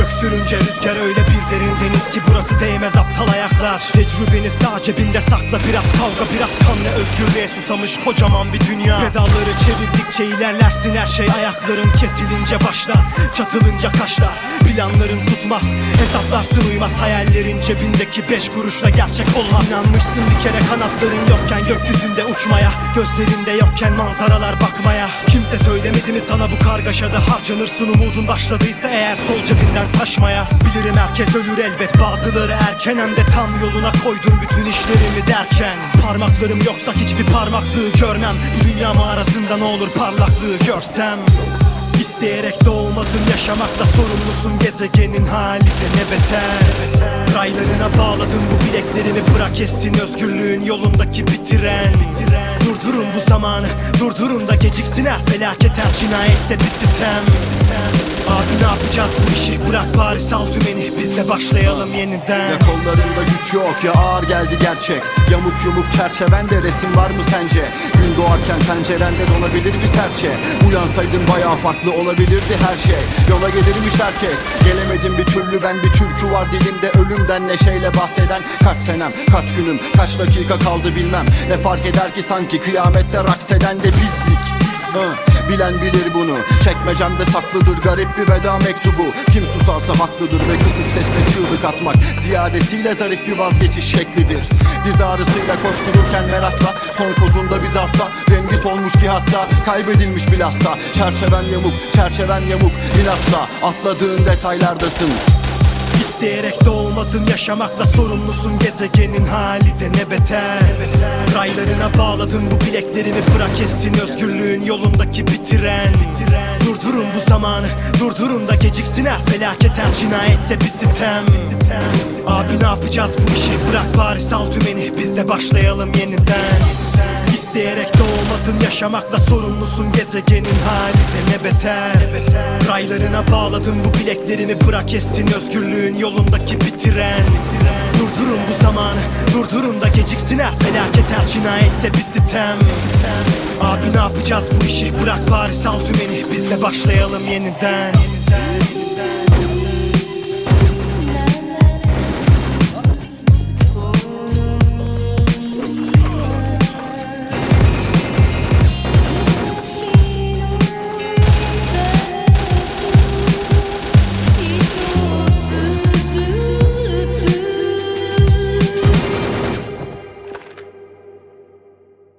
Öksürünce rüzgar öyle bir derin deniz ki burası değmez aptal ayaklar Tecrübeni sağ cebinde sakla. Biraz kavga biraz kan. Ve özgürlüğe susamış kocaman bir dünya. Pedalları çevirdikçe ilerlersin her şey. Ayakların kesilince başlar Çatılınca kaşlar. Planların tutmaz Hesaplarsın uymaz. Hayallerin cebindeki beş kuruşla gerçek olmaz. İnanmışsın bir kere kanatların yokken gökyüzünde uçmaya. Gözlerinde yokken manzaralar bakmaya. Kimse söylemedi mi sana bu kargaşada harcanırsın umudun başladıysa eğer sol cebinden taşmaya. Bilirim herkes ölür elbet. Bazıları erken hem de tam yoluna koydum bütün işlerimi derken. Parmaklarım yoksa hiçbir parmaklığı görmem. Bu dünya mağarasında ne olur parlaklığı görsem. İsteyerek doğmadım yaşamakla sorumlusun. Gezegenin hali de ne beter. Raylarına bağladım bu bileklerimi. Bırak etsin özgürlüğün yolundaki bir tren Durdurun bu zamanı durdurun da geciksin her felaket her cinayette bir sitem. Abi ne yapacağız bu işi? Bırak bari sal dümeni. Biz de başlayalım yeniden. Ya kollarında güç yok ya ağır geldi gerçek. Yamuk yumuk çerçevende resim var mı sence? Gün doğarken pencerende donabilir bir serçe? Uyansaydın bayağı farklı olabilirdi her şey. Yola gelirmiş herkes? Gelemedim bir türlü ben bir türkü var dilimde. Ölümden neşeyle bahseden Kaç senem kaç günüm kaç dakika kaldı bilmem. Ne fark eder ki sanki kıyamette rakseden de bizdik. Hı, Bilen bilir bunu. Çekmecemde saklıdır garip bir veda mektubu. Kim susarsa haklıdır ve kısık sesle çığlık atmak. Ziyadesiyle zarif bir vazgeçiş şeklidir. Diz ağrısıyla koştururken merakla Son kozunda bir zarfta Rengi solmuş ki hatta Kaybedilmiş bilhassa Çerçeven yamuk çerçeven yamuk inatla Atladığın detaylardasın. İsteyerek doğmadın yaşamakla sorumlusun. Gezegenin hali de ne beter Raylarına bağladın bu bileklerimi bırak etsin özgürlüğün yolundaki bir tren. Durdurun bu zamanı durdurun da geciksin her felaket her cinayette bir sitem. Abi ne yapacağız bu işi? Bırak bari sal dümeni biz de başlayalım yeniden. İsteyerek doğmadın yaşamakla sorumlusun gezegenin hali de ne beter. Raylarına bağladın bu bileklerimi bırak etsin özgürlüğün yolundaki bir tren Durdurun bu zamanı durdurun da geciksin her felaket her cinayette bir sitem. Abi ne yapacağız bu işi? Bırak bari sal dümeni biz de başlayalım yeniden